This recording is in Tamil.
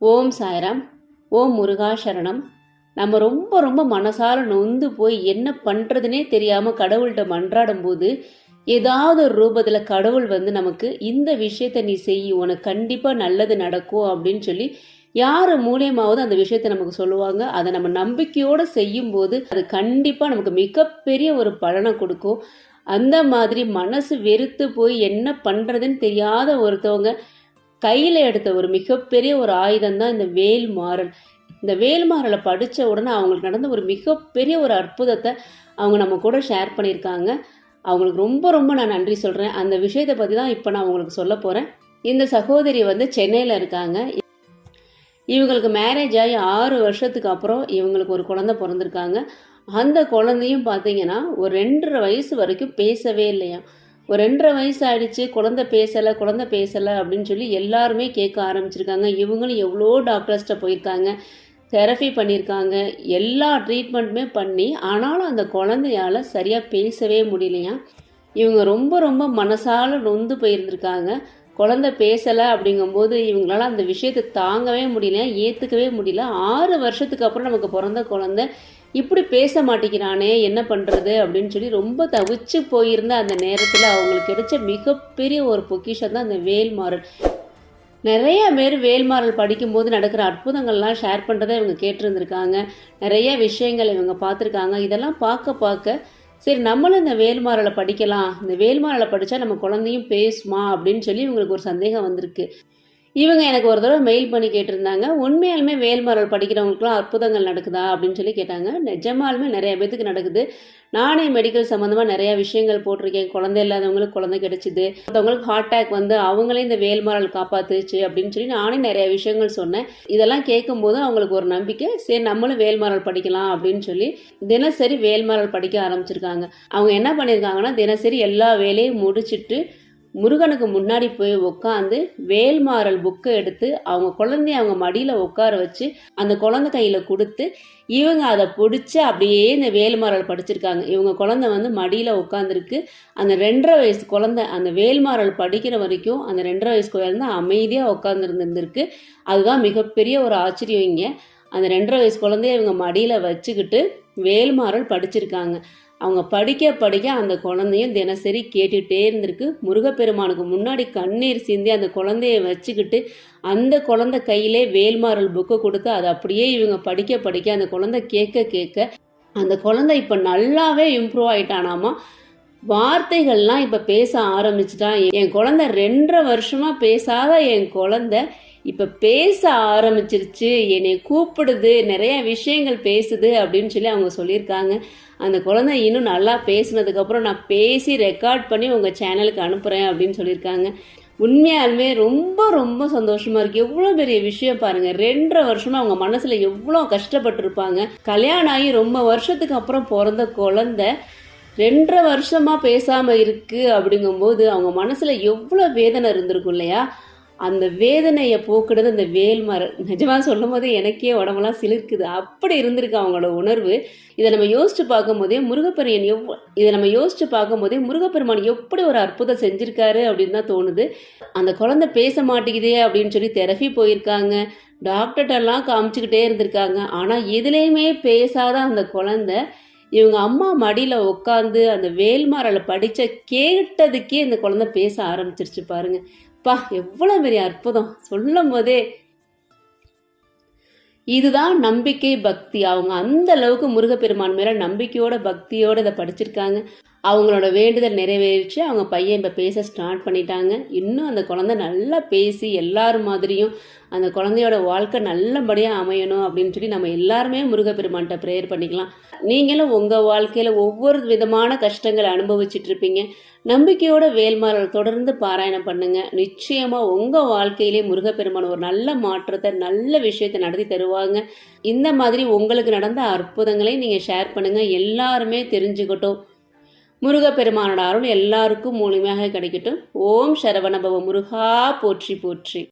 ஓம் சாய்ராம் ஓம் முருகா சரணம். நம்ம ரொம்ப ரொம்ப மனசார நொந்து போய் என்ன பண்ணுறதுனே தெரியாமல் கடவுள்கிட்ட மன்றாடும் போது ஏதாவது ஒரு ரூபத்தில் கடவுள் வந்து நமக்கு இந்த விஷயத்த நீ செய் உனக்கு கண்டிப்பாக நல்லது நடக்கும் அப்படின்னு சொல்லி யார் மூலியமாவது அந்த விஷயத்த நமக்கு சொல்லுவாங்க. அதை நம்ம நம்பிக்கையோடு செய்யும்போது அது கண்டிப்பாக நமக்கு மிகப்பெரிய ஒரு பலனை கொடுக்கும். அந்த மாதிரி மனசு வெறுத்து போய் என்ன பண்ணுறதுன்னு தெரியாத ஒருத்தவங்க கையில் எடுத்த ஒரு மிகப்பெரிய ஒரு ஆயுதம் தான் இந்த வேல்மாறல் இந்த வேல்மாறலை படித்த உடனே அவங்களுக்கு நடந்த ஒரு மிகப்பெரிய ஒரு அற்புதத்தை அவங்க நம்ம கூட ஷேர் பண்ணியிருக்காங்க. அவங்களுக்கு ரொம்ப ரொம்ப நான் நன்றி சொல்கிறேன் அந்த விஷயத்தை பற்றி தான் இப்போ நான் உங்களுக்கு சொல்ல போகிறேன் இந்த சகோதரி வந்து சென்னையில் இருக்காங்க. இவங்களுக்கு மேரேஜ் ஆகி ஆறு வருஷத்துக்கு அப்புறம் இவங்களுக்கு ஒரு குழந்தை பிறந்திருக்காங்க. அந்த குழந்தையும் பார்த்தீங்கன்னா ஒரு ரெண்டரை வயசு வரைக்கும் பேசவே இல்லையா ஒரு ரெண்டரை வயசு ஆயிடுச்சு குழந்தை பேசலை குழந்தை பேசலை அப்படின்னு சொல்லி எல்லாருமே கேட்க ஆரம்பிச்சிருக்காங்க. இவங்களும் எவ்வளோ டாக்டர்ஸ்கிட்ட போயிருக்காங்க தெரப்பி பண்ணியிருக்காங்க எல்லா ட்ரீட்மெண்ட்டுமே பண்ணி ஆனாலும் அந்த குழந்தையால் சரியாக பேசவே முடியலையா? இவங்க ரொம்ப ரொம்ப மனசால நொந்து போயிருந்திருக்காங்க. குழந்தை பேசலை அப்படிங்கும்போது இவங்களால அந்த விஷயத்தை தாங்கவே முடியல ஏற்றுக்கவே முடியல. ஆறு வருஷத்துக்கு அப்புறம் நமக்கு பிறந்த குழந்தை. இப்படி பேச மாட்டேங்கிறானே என்ன பண்ணுறது அப்படின்னு சொல்லி ரொம்ப தவிச்சு போயிருந்த அந்த நேரத்தில் அவங்களுக்கு கிடைச்ச மிகப்பெரிய ஒரு பொக்கிஷம் தான் அந்த வேல்மாறல். நிறைய பேர் வேல்மாறல் படிக்கும்போது நடக்கிற அற்புதங்கள்லாம் ஷேர் பண்ணுறதை இவங்க கேட்டிருந்திருக்காங்க. நிறைய விஷயங்கள் இவங்க பார்த்துருக்காங்க. இதெல்லாம் பார்க்க பார்க்க சரி நம்மளும் இந்த வேல்மாறலை படிக்கலாம். இந்த வேல்மாறலை படித்தா நம்ம குழந்தையும் பேசுமா அப்படின்னு சொல்லி இவங்களுக்கு ஒரு சந்தேகம் வந்திருக்கு. இவங்க எனக்கு ஒரு தடவை மெயில் பண்ணி கேட்டிருந்தாங்க. உண்மையாலுமே வேல்மரல் படிக்கிறவங்களுக்குலாம் அற்புதங்கள் நடக்குதா அப்படின்னு சொல்லி கேட்டாங்க. நிஜமாலுமே நிறைய பேத்துக்கு நடக்குது. நானே மெடிக்கல் சம்மந்தமாக நிறையா விஷயங்கள் போட்டிருக்கேன். குழந்தை இல்லாதவங்களுக்கு குழந்தை கிடைச்சிது. மற்றவங்களுக்கு ஹார்ட் அட்டாக் வந்து அவங்களே இந்த வேல்மரல் காப்பாத்துச்சு அப்படின்னு சொல்லி நானே நிறைய விஷயங்கள் சொன்னேன். இதெல்லாம் கேட்கும்போது அவங்களுக்கு ஒரு நம்பிக்கை. சரி நம்மளும் வேல்மரல் படிக்கலாம் அப்படின்னு சொல்லி தினசரி வேல்மரல் படிக்க ஆரம்பிச்சிருக்காங்க. அவங்க என்ன பண்ணியிருக்காங்கன்னா தினசரி எல்லா வேலையும் முடிச்சிட்டு முருகனுக்கு முன்னாடி போய் உட்காந்து வேல்மாறல் புக்கை எடுத்து அவங்க குழந்தைய அவங்க மடியில் உட்கார வச்சு அந்த குழந்தை கையில் கொடுத்து இவங்க அதை பிடிச்சி அப்படியே இந்த வேல்மாறல் படிச்சிருக்காங்க. இவங்க குழந்தை வந்து மடியில் உட்காந்துருக்கு அந்த ரெண்டரை வயசு குழந்தை அந்த வேல்மாறல் படிக்கிற வரைக்கும் அந்த ரெண்டரை வயசு குழந்தை அமைதியாக உட்காந்துருந்துருக்கு அதுதான் மிகப்பெரிய ஒரு ஆச்சரியம் இங்கே. அந்த ரெண்டரை வயசு குழந்தைய இவங்க மடியில் வச்சுக்கிட்டு வேல்மாறல் படிச்சிருக்காங்க. அவங்க படிக்க படிக்க அந்த குழந்தையும் தினசரி கேட்டுகிட்டே இருந்திருக்கு. முருகப்பெருமானுக்கு முன்னாடி கண்ணீர் சிந்தி அந்த குழந்தைய வச்சுக்கிட்டு அந்த குழந்தை கையிலே வேல்மாறல் புக்கு கொடுத்து அதை அப்படியே இவங்க படிக்க படிக்க அந்த குழந்தை கேட்க கேட்க அந்த குழந்தை இப்போ நல்லாவே இம்ப்ரூவ் ஆயிட்டானாமா? வார்த்தைகள்லாம் இப்போ பேச ஆரம்பிச்சிட்டான் என் குழந்தை ரெண்டரை வருஷமாக பேசாத என் குழந்தை இப்போ பேச ஆரம்பிச்சிருச்சு என்னை கூப்பிடுது நிறைய விஷயங்கள் பேசுது அப்படின்னு சொல்லி அவங்க சொல்லியிருக்காங்க. அந்த குழந்தை இன்னும் நல்லா பேசினதுக்கப்புறம் நான் பேசி ரெக்கார்ட் பண்ணி உங்கள் சேனலுக்கு அனுப்புகிறேன் அப்படின்னு சொல்லியிருக்காங்க. உண்மையாலுமே ரொம்ப ரொம்ப சந்தோஷமாக இருக்குது எவ்வளோ பெரிய விஷயம் பாருங்கள் ரெண்டரை வருஷமாக அவங்க மனசில் எவ்வளோ கஷ்டப்பட்டிருப்பாங்க. கல்யாணம் ஆகி ரொம்ப வருஷத்துக்கு அப்புறம் பிறந்த குழந்தை ரெண்டரை வருஷமாக பேசாமல் இருக்குது அப்படிங்கும்போது அவங்க மனசில் எவ்வளோ வேதனை இருந்திருக்கும் இல்லையா? அந்த வேதனையை போக்குறது அந்த வேல்மரம் நிஜமாக சொல்லும் போதே எனக்கே உடம்பெல்லாம் சிலிர்க்குது. அப்படி இருந்திருக்கு அவங்களோட உணர்வு. இதை நம்ம யோசிச்சு பார்க்கும்போதே முருகப்பெரியன் எவ் இதை நம்ம யோசிச்சு பார்க்கும்போதே முருகப்பெருமான் எப்படி ஒரு அற்புதம் செஞ்சுருக்காரு அப்படின்னு தான் தோணுது. அந்த குழந்தை பேச மாட்டேங்குதே அப்படின்னு சொல்லி தெரப்பி போயிருக்காங்க. டாக்டர்கிட்டலாம் காமிச்சுக்கிட்டே இருந்திருக்காங்க. ஆனால் எதுலேயுமே பேசாத அந்த குழந்தை இவங்க அம்மா மடியில் உட்காந்து அந்த வேல்மாரலை படித்த கேட்டதுக்கே இந்த குழந்தை பேச ஆரம்பிச்சிருச்சு பாருங்க. பா எவ்வளோ பெரிய அற்புதம். சொல்லும் போதே இதுதான் நம்பிக்கை பக்தி. அவங்க அந்த அளவுக்கு முருகப்பெருமான் மேல நம்பிக்கையோட பக்தியோட இதை படிச்சிருக்காங்க. அவங்களோட வேண்டுதல் நிறைவேறிச்சு. அவங்க பையன் இப்போ பேச ஸ்டார்ட் பண்ணிட்டாங்க. இன்னும் அந்த குழந்தை நல்லா பேசி எல்லாரும் மாதிரியும் அந்த குழந்தையோட வாழ்க்கை நல்லபடியாக அமையணும் அப்படின்னு சொல்லி நம்ம எல்லாருமே முருகப்பெருமான்கிட்ட ப்ரேயர் பண்ணிக்கலாம். நீங்களும் உங்கள் வாழ்க்கையில் ஒவ்வொரு விதமான கஷ்டங்களை அனுபவிச்சுட்டு இருப்பீங்க. நம்பிக்கையோட வேல்மாரல் தொடர்ந்து பாராயணம் பண்ணுங்க. நிச்சயமாக உங்கள் வாழ்க்கையிலே முருகப்பெருமான் ஒரு நல்ல மாற்றத்தை நல்ல விஷயத்தை நடத்தி தருவாங்க. இந்த மாதிரி உங்களுக்கு நடந்த அற்புதங்களை நீங்கள் ஷேர் பண்ணுங்கள் எல்லாருமே தெரிஞ்சுக்கட்டும். முருகப்பெருமானோட அருள் எல்லாருக்கும் மூலியமாக கிடைக்கட்டும். ஓம் சரவணபவ முருகா போற்றி போற்றி.